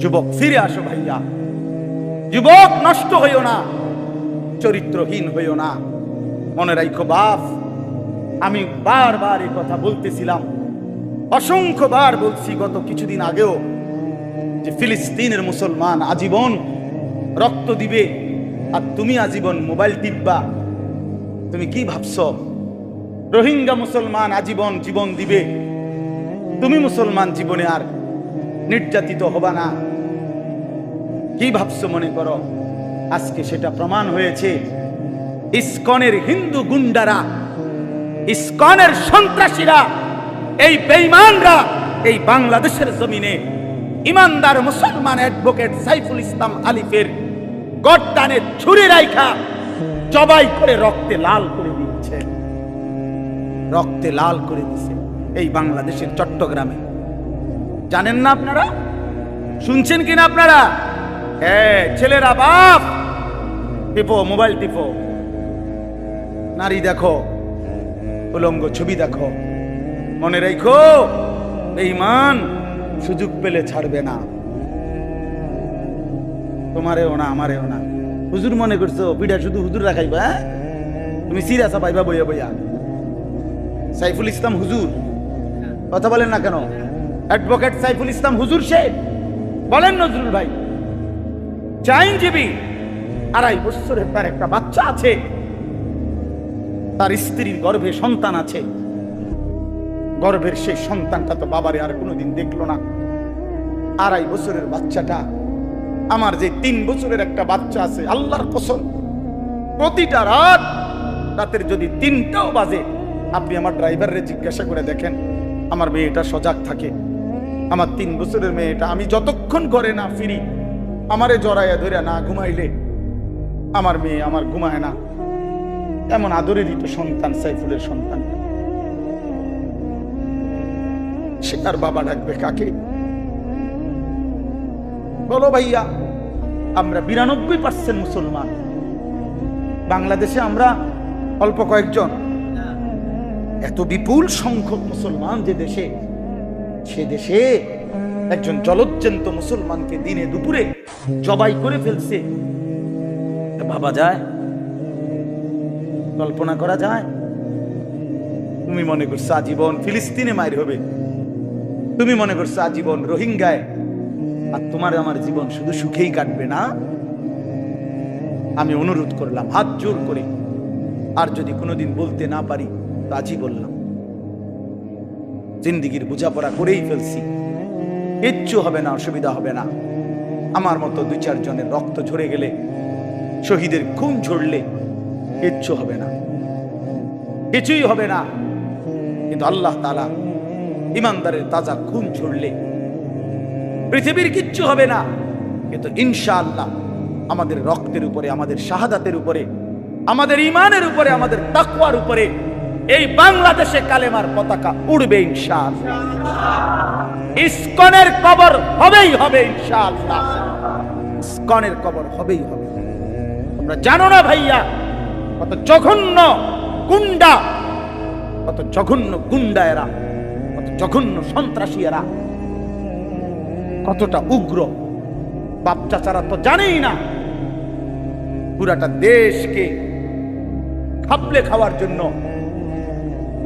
যুবক, ফিরে আসো ভাইয়া। যুবক, নষ্ট হইও না, চরিত্রহীন হইও না। মনে রাখো বাপ, আমি বারবার এই কথা বলতেছিলাম। অসংখ্য বার বলছি গত কিছুদিন আগেও যে ফিলিস্তিনের মুসলমান আজীবন রক্ত দিবে আর তুমি আজীবন মোবাইল টিপবা। তুমি কি ভাবছ? রোহিঙ্গা মুসলমান আজীবন জীবন দিবে। তুমি মুসলমান জীবনে আর নির্যাতিত হবা না। কি ভাবছ মনে করো? আজকে সেটা প্রমাণ হয়েছে। ইসকনের হিন্দু গুন্ডারা, ইসকনের সন্ত্রাসীরা, এই বেঈমানরা এই বাংলাদেশের জমিনে ইমানদার মুসলমান অ্যাডভোকেট সাইফুল ইসলাম আলিফের গড্ডানে ছুরি রাইখা জবাই করে রক্তে লাল করে দিচ্ছে রক্তে লাল করে দিছে এই বাংলাদেশের চট্টগ্রামে। জানেন না আপনারা? শুনছেন কিনা আপনারা? হ্যাঁ ছেলেরা বাপ! টিপো, মোবাইল টিপো। নারী দেখো, উলঙ্গ ছবি দেখো। মনে রেখো, বেঈমান সুযোগ পেলে ছাড়বে না। তোমারেও না, আমারেও না। হুজুর মনে করছ, পিঠা শুধু হুজুর রাখাইবা হ্যাঁ? তুমি সিরাসা পাইবা বইয়া বইয়া। সাইফুল ইসলাম হুজুর। কথা বলেন না কেন? অ্যাডভোকেট সাইফুল ইসলাম হুজুর শেখ বলেন নজরুল ভাই আইনজীবী আড়াই বছরের তার একটা বাচ্চা আছে। তার স্ত্রীর গর্ভে সন্তান আছে। গর্ভের সেই সন্তানটা তো বাবারে আর কোনোদিন দেখল না। আড়াই বছরের বাচ্চাটা, আমার যে তিন বছরের একটা বাচ্চা আছে, আল্লাহর কসম, প্রতিটা রাত রাতের যদি তিনটাও বাজে, আপনি আমার ড্রাইভাররে জিজ্ঞাসা করে দেখেন, আমার মেয়েটা সজাগ থাকে। আমার তিন বছরের মেয়েটা, আমি যতক্ষণ করে না ফিরি, আমারে জড়াইয়া ধরে না ঘুমাইলে, আমার মেয়ে আমার ঘুমায় না। এমন আদরেরই তো সন্তান, সাইফুলের সন্তান। সে তার বাবা ডাকবে কাকে? বলো ভাইয়া, আমরা বিরানব্বই পার্সেন্ট মুসলমান। বাংলাদেশে আমরা অল্প কয়েকজন। এত বিপুল সংখ্যক মুসলমান যে দেশে সে দেশে একজন জলজ্জন্ত মুসলমানকে দিনে দুপুরে জবাই করে ফেলছে। ভাবা যায়? কল্পনা করা যায়? তুমি মনে করছ আজীবন ফিলিস্তিনে মায়ের হবে? তুমি মনে করছ আজীবন রোহিঙ্গায়? আর তোমার আমার জীবন শুধু সুখেই কাটবে না? আমি অনুরোধ করলাম, হাত জোর করে। আর যদি কোনোদিন বলতে না পারি আজই বললাম। জিন্দিগির বোঝাপড়া করেই ফেলছি। কিচ্ছু হবে না, অসুবিধা হবে না। আমার মতো দুই চারজনের রক্ত ঝরে গেলে, শহীদের খুন ঝরলে কিচ্ছু হবে না। কিছুই হবে না। কিন্তু আল্লাহ তালা ইমানদারের তাজা খুন ঝরলে পৃথিবীর কিচ্ছু হবে না। কিন্তু ইনশাআল্লাহ আমাদের রক্তের উপরে, আমাদের শাহাদাতের উপরে, আমাদের ইমানের উপরে, আমাদের তাকওয়ার উপরে এই বাংলাদেশে কালেমার পতাকা উড়বে ইনশাআল্লাহ। ইসকনের কবর হবেই হবে ইনশাআল্লাহ। ইসকনের কবর হবেই হবে। তোমরা জানো না ভাইয়া, কত জঘন্য গুন্ডা, কত জঘন্য গুন্ডা এরা, কত জঘন্য সন্ত্রাসী এরা। কতটা উগ্র, বাপ চাচারা তো জানেই না। পুরাটা দেশকে খাপলে খাওয়ার জন্য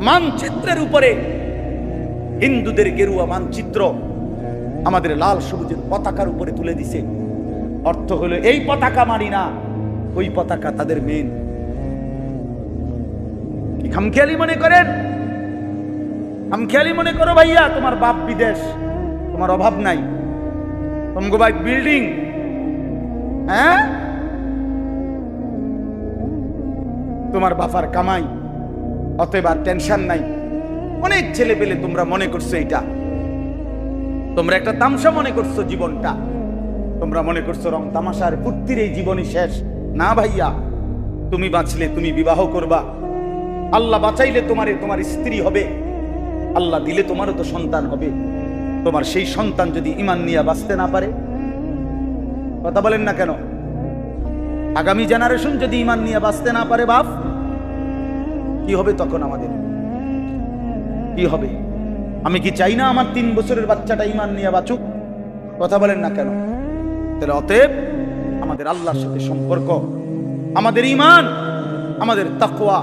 মানচিত্রের উপরে হিন্দুদের গেরুয়া মানচিত্র আমাদের লাল সবুজের পতাকার উপরে তুলে দিছে। অর্থ হলো, এই পতাকা মানি না, ওই পতাকা তাদের মেন কি খামখেয়ালি মনে করেন? খামখেয়ালি মনে করো ভাইয়া, তোমার বাপ বিদেশ, তোমার অভাব নাই। তোমাকে বিল্ডিং হ্যাঁ? তোমার বাবার কামাই। অতএব আর টেনশন নাই। অনেক ছেলে পেলে তোমরা মনে করছ এটা তোমরা একটা তামসা মনে করছ জীবনটা। তোমরা মনে করছ রং তামাশার ফুর্তির এই জীবনই শেষ। না ভাইয়া, তুমি বাঁচলে, তুমি বিবাহ করবা। আল্লাহ বাঁচাইলে তোমারে তোমার স্ত্রী হবে। আল্লাহ দিলে তোমারও তো সন্তান হবে। তোমার সেই সন্তান যদি ইমান নিয়ে বাঁচতে না পারে, কথা বলেন না কেন? আগামী জেনারেশন যদি ইমান নিয়ে বাঁচতে না পারে বাপ কি হবে তখন আমাদের কি হবে আমি কি চাই না আমার তিন বছরের বাচ্চাটা ইমান নিয়ে বাঁচুক কথা বলেন না কেন তাহলে অতএব আমাদের আল্লাহর সাথে সম্পর্ক আমাদের ইমান আমাদের তাকওয়া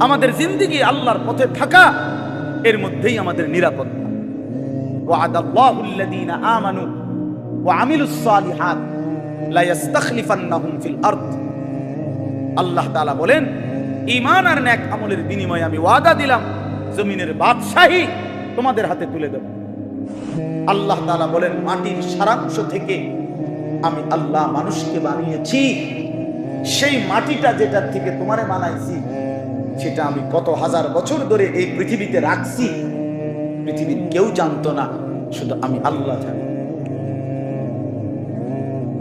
আমাদের জিন্দিগি আল্লাহর পথে থাকা এর মধ্যেই আমাদের নিরাপত্তা وعد الله الذين آمنوا وعملوا الصالحات لا يستخلفنهم في الأرض আল্লাহ তাআলা বলেন ঈমান আর ন্যাক আমলের বিনিময়ে আমি ওয়াদা দিলাম, জমিনের বাদশাহী তোমাদের হাতে তুলে দেব। আল্লাহ তাআলা বলেন, মাটির সারাংশ থেকে আমি আল্লাহ মানুষকে বানিয়েছি। সেই মাটিটা যেটার থেকে তোমারে বানাইছি, সেটা আমি কত হাজার বছর ধরে এই পৃথিবীতে রাখছি, পৃথিবীর কেউ জানতো না, শুধু আমি আল্লাহ জানি।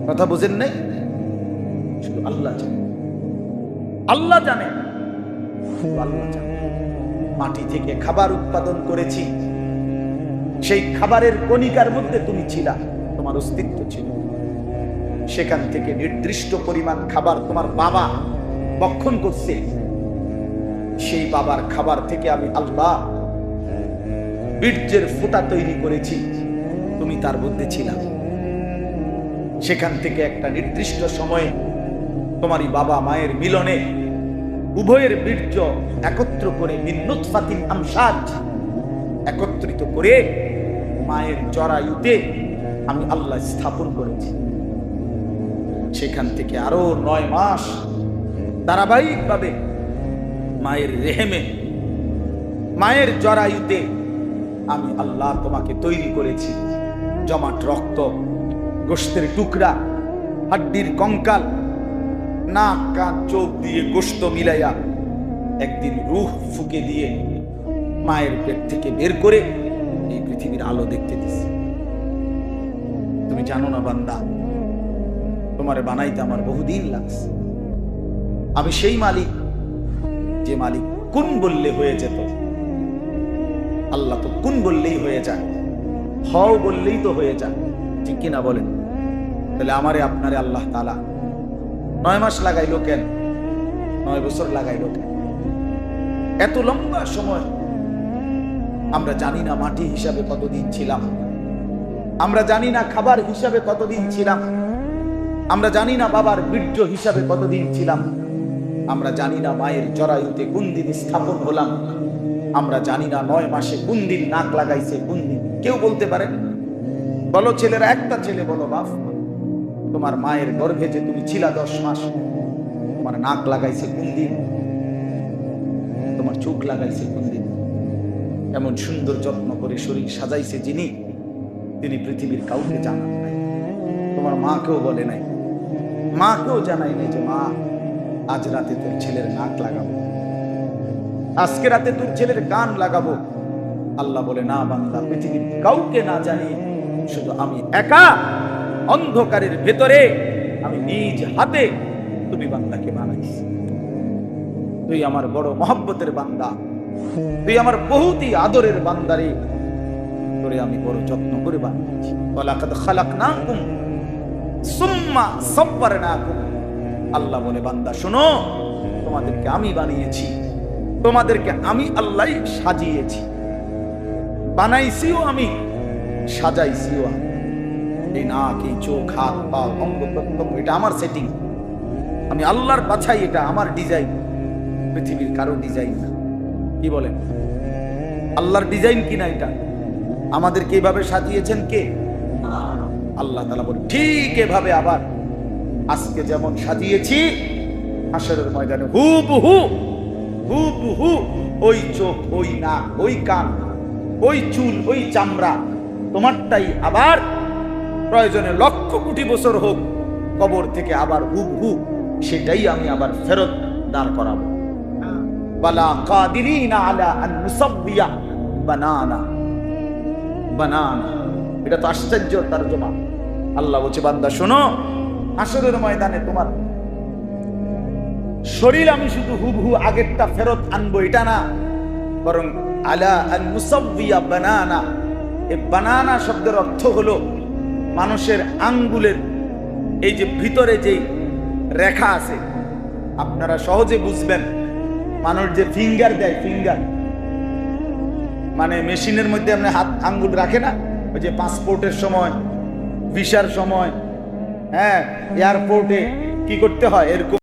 কথা বুঝেন নাই? শুধু আল্লাহ জানে। আল্লাহ জানে। মাটি থেকে খাবার উৎপাদন করেছি। সেই খাবারের কণিকার মধ্যে তুমি ছিলা, তোমার অস্তিত্ব ছিল। সেখান থেকে নির্দিষ্ট পরিমাণ খাবার তোমার বাবা বক্ষণ করছে। সেই বাবার খাবার থেকে আমি আল্লাহ বীর্যের ফুটা তৈরি করেছি, তুমি তার মধ্যে ছিলা। সেখান থেকে একটা নির্দিষ্ট সময়ে তোমারই বাবা মায়ের মিলনে উভয়ের বীর্য একত্র করে একত্রিত করে মায়ের জরায়ুতে আমি আল্লাহ স্থাপন করেছি। সেখান থেকে আরও নয় মাস ধারাবাহিকভাবে মায়ের রেহেমে, মায়ের জরায়ুতে আমি আল্লাহ তোমাকে তৈরি করেছি। জমাট রক্ত, গোষ্ঠের টুকরা, হাড্ডির কঙ্কাল নাক, কান, চোখ দিয়ে গোস্ত মিলাইয়া একদিন রুহ ফুকে দিয়ে মায়ের পেট থেকে বের করে এই পৃথিবীর আলো দেখতে দিছি। তুমি জানো না বান্দা, তোমার বানাইতে আমার বহুদিন লাগছে। আমি সেই মালিক, যে মালিক কোন বললে হয়ে যেত? আল্লাহ তো কোন বললেই হয়ে যায়, হও বললেই তো হয়ে যায়। ঠিক কিনা বলেন? তাহলে আমারে, আপনারে আল্লাহ তালা নয় মাস লাগাইলো কেন? নয় বছর লাগাইলো কেন? এত লম্বা সময় আমরা জানি না মাটি হিসাবে কতদিন ছিলাম। আমরা জানি না খাবার হিসাবে কতদিন ছিলাম। আমরা জানি না বাবার বীর্য হিসাবে কতদিন ছিলাম। আমরা জানি না মায়ের জরায়ুতে কোন দিন স্থাপন হলাম। আমরা জানি না নয় মাসে কোন দিন নাক লাগাইছে, কোন দিন কেউ বলতে পারেন? বলো ছেলেরা, একটা ছেলে বলো, বাপ। তোমার মায়ের গর্ভে যে তুমি ছিলা দশ মাস, তোমার নাক লাগাইছে কোন দিন? তোমার চোখ লাগাইছে কোন দিন? এমন সুন্দর যত্ন করে শরীর সাজাইছে যিনি, তিনি পৃথিবীর কাউকে জানান নাই। তোমার মাকেও বলে নাই। মাকেও জানাই নাই যে, মা, আজ রাতে তোর ছেলের নাক লাগাবো। আজকে রাতে তোর ছেলের কান লাগাবো। আল্লাহ বলে, না বাংলা পৃথিবীর কাউকে না জানি, শুধু আমি একা। অন্ধকারের ভেতরে আমি নিজ হাতে তুমি বান্দাকে বানাইছি। তুই আমার বড় মহব্বতের বান্দা। তুই আমার বহুতই আদরের বান্দারে তোরে আমি বড় যত্ন করে বানিয়েছি ওয়ালাকাদ খালাকনাকুম সুম্মা সাব্বারনাকুম। আল্লাহ বলে, বান্দা, শোনো, তোমাদেরকে আমি বানিয়েছি। তোমাদেরকে আমি আল্লাহ সাজিয়েছি। বানাইছিও আমি, সাজাইছিও আমি। এই নাক এই চোখ, হাত, পা, অঙ্গ প্রত্যঙ্গ, এটা আমার সেটিং আমি আল্লাহর বাছাই, এটা আমার ডিজাইন পৃথিবীর কারও ডিজাইন না। কি বলেন? আল্লাহর ডিজাইন কিনা এটা? আমাদেরকে এইভাবে সাজিয়েছেন কে? আল্লাহ তালা বলে ঠিক এভাবে আবার আজকে যেমন সাজিয়েছি, হাসরের ময়দানে হু বহু হু বহু ওই চোখ, ওই নাক, ওই কান, ওই চুল, ওই চামড়া, তোমারটাই আবার প্রয়োজনে লক্ষ কোটি বছর হোক, কবর থেকে আবার হুবহু সেটাই আমি আবার ফেরত দাঁড় করাবো। বালা কাদিরিনা আলা আন নুসাব্বিয়া বানানা। বানানা। এটা তো আশ্চর্য তারজমা। আল্লাহ বলছে, বান্দা, শোনো, হাসরের ময়দানে তোমার শরীর আমি শুধু হুবহু আগেরটা ফেরত আনব, এটা না। বরং আলা আন মুসাব্বিয়া বানানা। এই বানানা শব্দের অর্থ হলো মানুষের আঙ্গুলের এই যে ভিতরে যে রেখা আছে, আপনারা সহজে বুঝবেন। মানুষ যে ফিঙ্গার দেয় ফিঙ্গার মানে মেশিনের মধ্যে আপনি হাত, আঙ্গুল রাখে না? ওই যে পাসপোর্টের সময়, ভিসার সময় হ্যাঁ এয়ারপোর্টে কি করতে হয়? এরকম